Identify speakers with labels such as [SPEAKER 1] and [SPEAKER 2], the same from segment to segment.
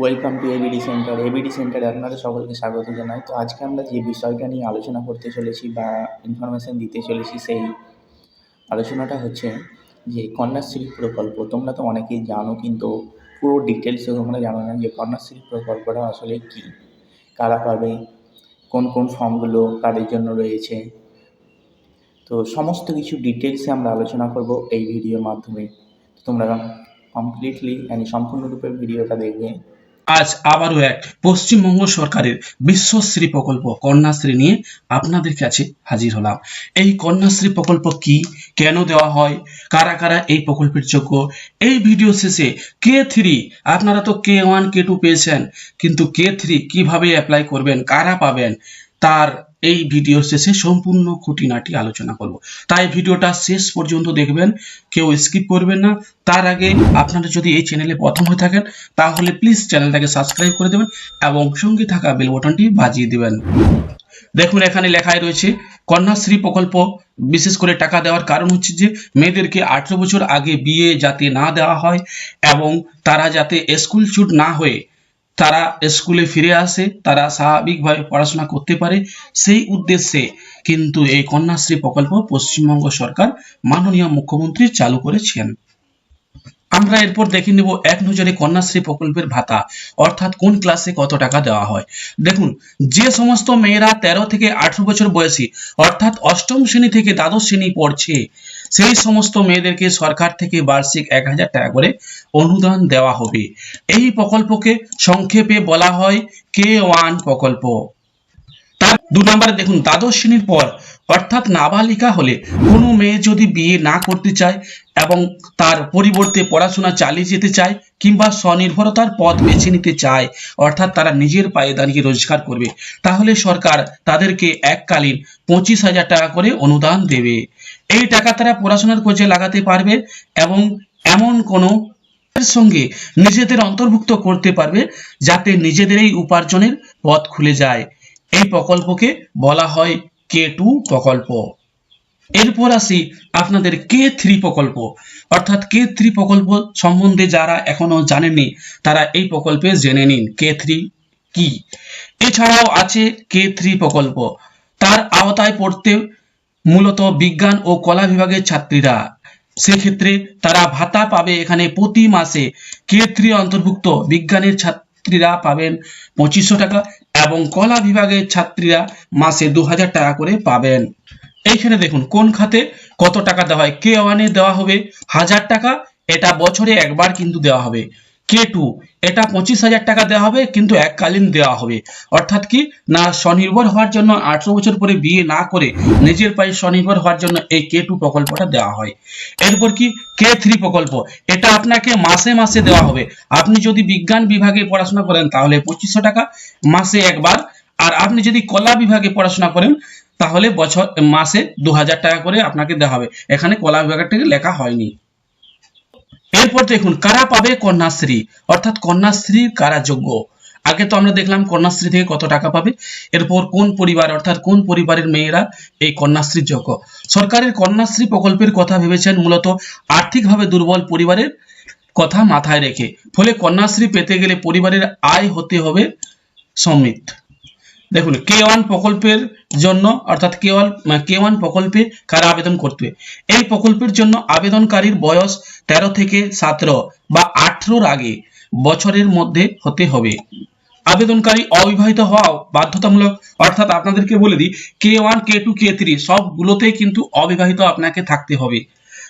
[SPEAKER 1] Welcome to ABD centre ABD সেন্টারে আপনাদের সকলকে স্বাগত জানাই। তো আজকে আমরা যে বিষয়টা নিয়ে আলোচনা করতে চলেছি বা ইনফরমেশান দিতে চলেছি সেই আলোচনাটা হচ্ছে যে কন্যাশ্রী প্রকল্প। তোমরা তো অনেকেই জানো, কিন্তু পুরো ডিটেলসে তোমরা জানো না যে কন্যাশ্রী প্রকল্পটা আসলে কী? কারা পাবে? কোন কোন ফর্মগুলো কাদের জন্য রয়েছে? তো সমস্ত কিছু ডিটেলসে আমরা আলোচনা করব এই ভিডিওর মাধ্যমে। তোমরা কমপ্লিটলি মানে সম্পূর্ণরূপে ভিডিওটা দেখবে।
[SPEAKER 2] আজ আবারও এক পশ্চিমবঙ্গ সরকারের বিশ্বশ্রী প্রকল্প কন্যাশ্রী নিয়ে আপনাদের কাছে হাজির হলাম। এই কন্যাশ্রী প্রকল্প কি? কেন দেওয়া হয়? কারা কারা এই প্রকল্পের যোগ্য? এই ভিডিও শেষে কে থ্রি? আপনারা তো কে ওয়ান, কে টু পেয়েছেন। কিন্তু কে থ্রি কীভাবে অ্যাপ্লাই করবেন? কারা পাবেন? তার এই ভিডিও শেষে সম্পূর্ণ খুঁটিনাটি আলোচনা করব। তাই ভিডিওটা শেষ পর্যন্ত দেখবেন, কেউ স্কিপ করবেন না। তার আগে আপনারা যদি এই চ্যানেলে প্রথম হয়ে থাকেন, তাহলে প্লিজ চ্যানেলটাকে সাবস্ক্রাইব করে দেবেন এবং সঙ্গে থাকা বেল বাটনটি বাজিয়ে দেবেন। দেখুন, এখানে লেখায় রয়েছে, কন্যাশ্রী প্রকল্প, বিশেষ করে টাকা দেওয়ার কারণ হচ্ছে যে, মেয়েদেরকে আঠেরো বছর আগে বিয়ে যাতে না দেওয়া হয় এবং তারা যাতে স্কুল ছুট না হয়ে তারা স্কুলে ফিরে আসে, তারা স্বাভাবিকভাবে পড়াশোনা করতে পারে সেই উদ্দেশ্যে কিন্তু এই কন্যাশ্রী প্রকল্প পশ্চিমবঙ্গ সরকার মাননীয় মুখ্যমন্ত্রী চালু করেছেন। আমরা এরপর দেখে নেব এক নজরে কন্যাশ্রী প্রকল্পের ভাতা, অর্থাৎ কোন ক্লাসে কত টাকা দেওয়া হয়। দেখুন, যে সমস্ত মেয়েরা তেরো থেকে আঠারো বছর বয়সী, অর্থাৎ অষ্টম শ্রেণি থেকে দ্বাদশ শ্রেণি পড়ছে সেই সমস্ত মেয়েদেরকে সরকার থেকে বার্ষিক এক হাজার টাকা করে অনুদান দেওয়া হবে। এই প্রকল্পকে সংক্ষেপে বলা হয় কে ওয়ান প্রকল্প। তার দু নম্বরে দেখুন, দ্বাদশ শ্রেণির পর অর্থাৎ নাবালিকা হলে কোনো মেয়ে যদি বিয়ে না করতে চায় এবং তার পরিবর্তে পড়াশোনা চালিয়ে যেতে চায় কিংবা স্বনির্ভরতার পথ বেছে নিতে চায়, অর্থাৎ তারা নিজের পায়ে দাঁড়িয়ে রোজগার করবে, তাহলে সরকার তাদেরকে এককালীন পঁচিশ হাজার টাকা করে অনুদান দেবে। এই টাকা তারা পড়াশোনার খোঁজে লাগাতে পারবে এবং এমন কোনো সঙ্গে নিজেদের অন্তর্ভুক্ত করতে পারবে যাতে নিজেদেরই উপার্জনের পথ খুলে যায়। এই প্রকল্পকে বলা হয় কে টু প্রকল্প। এরপর আসি আপনাদের কে থ্রি প্রকল্প। অর্থাৎ কে থ্রি প্রকল্প সম্বন্ধে যারা এখনও জানেননি, তারা এই প্রকল্পে জেনে নিন কে থ্রি কি। এছাড়াও আছে কে থ্রি প্রকল্প। তার আওতায় পড়তে মূলত বিজ্ঞান ও কলা বিভাগের ছাত্রীরা। সেক্ষেত্রে তারা ভাতা পাবে এখানে প্রতি মাসে কে থ্রি অন্তর্ভুক্ত বিজ্ঞানের ছাত্রীরা পাবেন পঁচিশশো টাকা এবং কলা বিভাগের ছাত্রীরা মাসে দু হাজার টাকা করে পাবেন। এইখানে দেখুন, কোন খাতে কত টাকা দেওয়া হয়? কে ওয়ানে দেওয়া হবে? হাজার টাকা। এটা বছরে একবার কিন্তু দেওয়া হবে। কে টু এটা পঁচিশ হাজার টাকা দেওয়া হবে, কিন্তু এককালীন দেওয়া হবে। অর্থাৎ কি? না, স্বনির্ভর হওয়ার জন্য আঠারো বছর পরে বিয়ে না করে নিজের পায়ে স্বনির্ভর হওয়ার জন্য এই কে টু প্রকল্পটা দেওয়া হয়। এরপর কি? কে থ্রি প্রকল্প। এটা আপনাকে মাসে মাসে দেওয়া হবে। আপনি যদি বিজ্ঞান বিভাগে পড়াশোনা করেন, তাহলে পঁচিশশো টাকা মাসে একবার। আর আপনি যদি কলা বিভাগে পড়াশোনা করেন, তাহলে বছর, মাসে দু হাজার টাকা করে আপনাকে দেওয়া হবে। এখানে কলা বিভাগের থেকে লেখা হয়নি। এরপর দেখুন, কারা পাবে কন্যাশ্রী? অর্থাৎ কন্যাশ্রীর কারা যোগ্য? আগে তো আমরা দেখলাম কন্যাশ্রী থেকে কত টাকা পাবে। এরপর কোন পরিবার, অর্থাৎ কোন পরিবারের মেয়েরা এই কন্যাশ্রীর যোগ্য? সরকারের কন্যাশ্রী প্রকল্পের কথা ভেবেছেন মূলত আর্থিকভাবে দুর্বল পরিবারের কথা মাথায় রেখে। ফলে কন্যাশ্রী পেতে গেলে পরিবারের আয় হতে হবে সমৃদ্ধ। দেখুন কে ওয়ান প্রকল্পের জন্য, অর্থাৎ কে ওয়ান কে ওয়ান প্রকল্পে কারা আবেদন করতে এই প্রকল্পের জন্য আবেদনকারীর বয়স তেরো থেকে সতেরো বা আঠেরোর আগে বছরের মধ্যে হতে হবে। আবেদনকারী অবিবাহিত হওয়াও বাধ্যতামূলক, অর্থাৎ আপনাদেরকে বলে দিই K one K two K three সবগুলোতেই কিন্তু অবিবাহিত আপনাকে থাকতে হবে।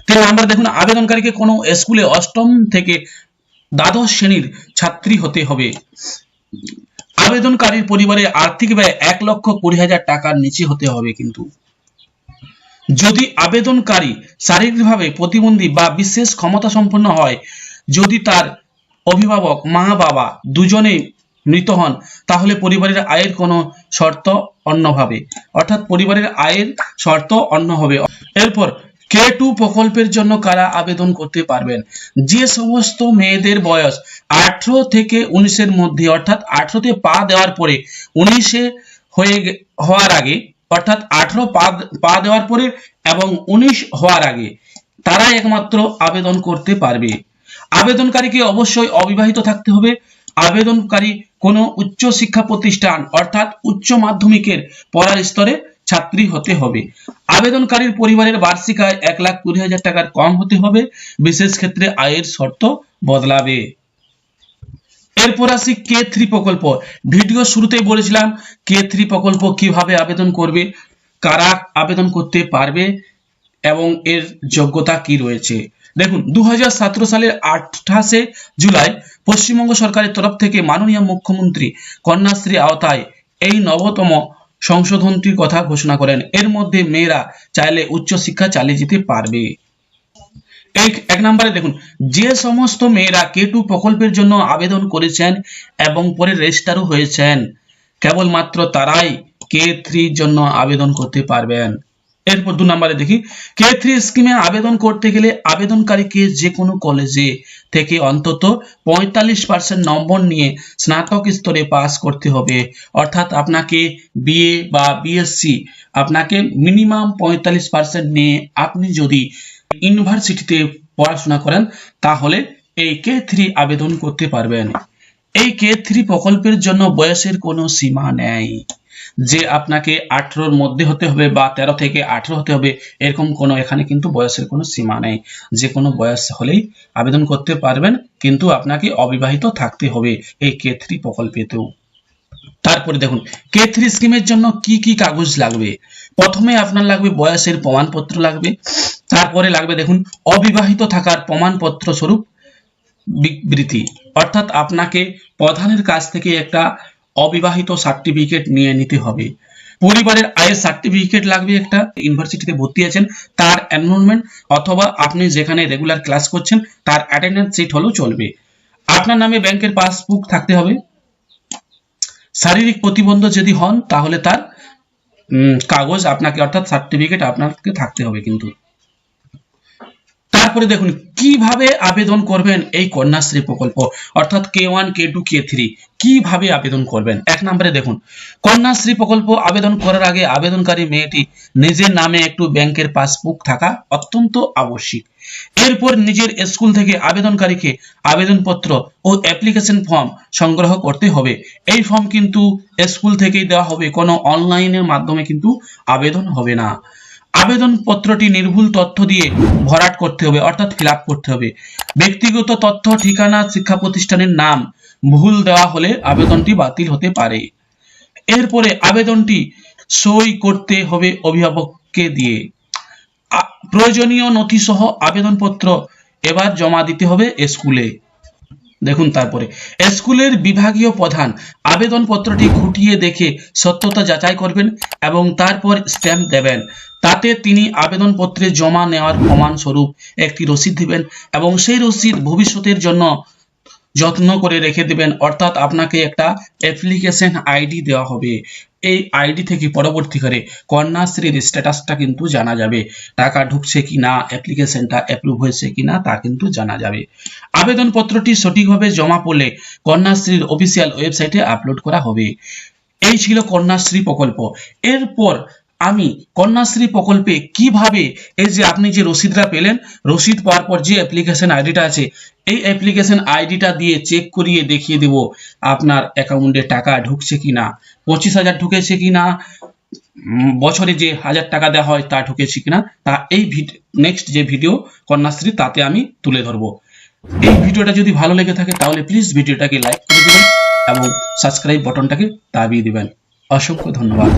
[SPEAKER 2] তিন নাম্বার, দেখুন, আবেদনকারীকে কোনো স্কুলে অষ্টম থেকে দ্বাদশ শ্রেণির ছাত্রী হতে হবে। আবেদনকারীর পরিবারে আর্থিক ব্যয় এক লক্ষ কুড়ি হাজার টাকার নিচে হতে হবে কিন্তু। যদি আবেদনকারী শারীরিকভাবে প্রতিবন্ধী বা বিশেষ ক্ষমতা সম্পন্ন হয়, যদি তার অভিভাবক মা বাবা দুজনে মৃত হন, তাহলে পরিবারের আয়ের কোনো শর্ত অন্যভাবে অর্থাৎ পরিবারের আয়ের শর্ত অন্য হবে। এরপর কে টু প্রকল্পের জন্য কারা আবেদন করতে পারবেন? যে সমস্ত মেয়েদের বয়স আঠারো থেকে উনিশের মধ্যে, অর্থাৎ আঠারোতে পা দেওয়ার পরে উনিশে হয়ে হওয়ার আগে, অর্থাৎ আঠারো পা দেওয়ার পরে এবং উনিশ হওয়ার আগে তারা একমাত্র আবেদন করতে পারবে। আবেদনকারীকে অবশ্যই অবিবাহিত থাকতে হবে। আবেদনকারী কোনো উচ্চ শিক্ষা প্রতিষ্ঠান, অর্থাৎ উচ্চ মাধ্যমিকের পড়ার স্তরে ছাত্রী হতে হবে। আবেদনকারীর পরিবারের বার্ষিক আয় এক লাখ কুড়ি হাজার টাকার কম হতে হবে। বিশেষ ক্ষেত্রে আয়ের শর্ত বদলাবে। এরপর আসি কে থ্রি প্রকল্প। ভিডিও শুরুতেই বলেছিলাম কে থ্রি প্রকল্প কীভাবে আবেদন করবে, কারা আবেদন করতে পারবে, এবং এর যোগ্যতা কি রয়েছে। দেখুন দু হাজার সতেরো সালের আঠাশে জুলাই পশ্চিমবঙ্গ সরকারের তরফ থেকে মাননীয় মুখ্যমন্ত্রী কন্যাশ্রী আওতায় এই নবতম সংশোধনটির কথা ঘোষণা করেন। এর মধ্যে মেয়েরা চাইলে উচ্চশিক্ষা চালিয়ে যেতে পারবে। এক এক নম্বরে দেখুন, যে সমস্ত মেয়েরা কে টু প্রকল্পের জন্য আবেদন করেছেন এবং পরে রেজিস্টারও হয়েছেন, কেবলমাত্র তারাই কে থ্রির জন্য আবেদন করতে পারবেন। এরপর দু নম্বরে দেখি কে থ্রি স্কিমে আবেদন করতে গেলে আবেদনকারীকে যে কোনো কলেজে থেকে অন্তত পঁয়তাল্লিশ পার্সেন্ট নম্বর নিয়ে স্নাতক স্তরে পাস করতে হবে। অর্থাৎ আপনাকে বিএ বা বিএসসি আপনাকে মিনিমাম পঁয়তাল্লিশ পার্সেন্ট নিয়ে আপনি যদি ইউনিভার্সিটিতে পড়াশোনা করেন, তাহলে এই কে থ্রি আবেদন করতে পারবেন। এই কে থ্রি প্রকল্পের জন্য বয়সের কোনো সীমা নেই। যে আপনাকে আঠেরোর মধ্যে হতে হবে বা তেরো থেকে আঠেরো হতে হবে, এরকম কোনো এখানে কিন্তু বয়সের কোনো সীমা নেই। যে কোনো বয়স হলেই আবেদন করতে পারবেন, কিন্তু আপনাকে অবিবাহিত থাকতে হবে এই কে থ্রি প্রকল্পেতেও। তারপরে দেখুন কে থ্রি স্কিমের জন্য কি কি কাগজ লাগবে? প্রথমে আপনার লাগবে বয়সের প্রমাণপত্র লাগবে, তারপরে লাগবে দেখুন, অবিবাহিত থাকার প্রমাণপত্র স্বরূপ বিবৃতি। অর্থাৎ আপনাকে প্রধানের কাছ থেকে একটা অবিবাহিত সার্টিফিকেট নিয়ে নিতে হবে। পরিবারের আয়ের সার্টিফিকেট লাগবে একটা। ইউনিভার্সিটিতে ভর্তি আছেন, তার এনরোলমেন্ট অথবা আপনি যেখানে রেগুলার ক্লাস করছেন, তার অ্যাটেন্ডেন্স সিট হলেও চলবে। আপনার নামে ব্যাংকের পাসবুক থাকতে হবে। শারীরিক প্রতিবন্ধ যদি হন, তাহলে তার কাগজ আপনাকে অর্থাৎ সার্টিফিকেট আপনাকে থাকতে হবে কিন্তু। তারপরে দেখুন, কীভাবে আবেদন করবেন এই কন্যাশ্রী প্রকল্প? অর্থাৎ K one K two K three কীভাবে আবেদন করবেন? এক নম্বরে দেখুন, কন্যাশ্রী প্রকল্প আবেদন করার আগে আবেদনকারী মেয়েটি নিজের নামে একটু ব্যাংকের পাসবুক থাকা অত্যন্ত আবশ্যিক। এরপর নিজের স্কুল থেকে আবেদনকারীকে আবেদনপত্র ও অ্যাপ্লিকেশন ফর্ম সংগ্রহ করতে হবে। এই ফর্ম কিন্তু স্কুল থেকেই দেওয়া হবে, কোনো অনলাইনের মাধ্যমে কিন্তু আবেদন হবে না। আবেদনপত্রটি নির্ভুল তথ্য দিয়ে ভরাট করতে হবে, অর্থাৎ ফিল করতে হবে। ব্যক্তিগত তথ্য, ঠিকানা শিক্ষা প্রতিষ্ঠানের নাম ভুল দেওয়া হলে আবেদনটি বাতিল হতে পারে। এরপরে আবেদনটি সই করতে হবে অভিভাবককে দিয়ে। প্রয়োজনীয় নথি সহ আবেদনপত্র এবার জমা দিতে হবে স্কুলে। দেখুন তারপরে, স্কুলের বিভাগীয় প্রধান আবেদনপত্রটি খুঁটিয়ে দেখে সত্যতা যাচাই করবেন এবং তারপর স্ট্যাম্প দেবেন। তাতে তিনি আবেদনপত্রে জমা নেওয়ার প্রমাণ স্বরূপ একটি রসিদ দিবেন এবং সেই রসিদ ভবিষ্যতের জন্য যত্ন করে রেখে দিবেন। অর্থাৎ আপনাকে একটা অ্যাপ্লিকেশন আইডি দেওয়া হবে। এই আইডি থেকে পরবর্তীকালে কন্যাশ্রীর স্ট্যাটাসটা কিন্তু জানা যাবে। টাকা ঢুকছে কিনা অ্যাপ্লিকেশনটা অ্যাপ্রুভ হয়েছে কিনা তা কিন্তু জানা যাবে। আবেদনপত্রটি সঠিকভাবে জমা পড়লে কন্যাশ্রীর অফিসিয়াল ওয়েবসাইটে আপলোড করা হবে। এই ছিল কন্যাশ্রী প্রকল্প। এরপর আমি কন্যাশ্রী প্রকল্পে কীভাবে এই যে আপনি যে রসিদটা পেলেন রসিদ পাওয়ার পর যে অ্যাপ্লিকেশন আইডিটা আছে এই অ্যাপ্লিকেশন আইডিটা দিয়ে চেক করিয়ে দেখিয়ে দেব আপনার অ্যাকাউন্টে টাকা ঢুকছে কিনা পঁচিশ হাজার ঢুকেছে কিনা উম, বছরে যে হাজার টাকা দেওয়া হয় তা ঢুকেছে কিনা তা এই নেক্সট যে ভিডিও কন্যাশ্রী তাতে আমি তুলে ধরবো। এই ভিডিওটা যদি ভালো লেগে থাকে তাহলে প্লিজ ভিডিওটাকে লাইক করে দেবেন এবং সাবস্ক্রাইব বাটনটাকে দাবিয়ে দেবেন। অসংখ্য ধন্যবাদ।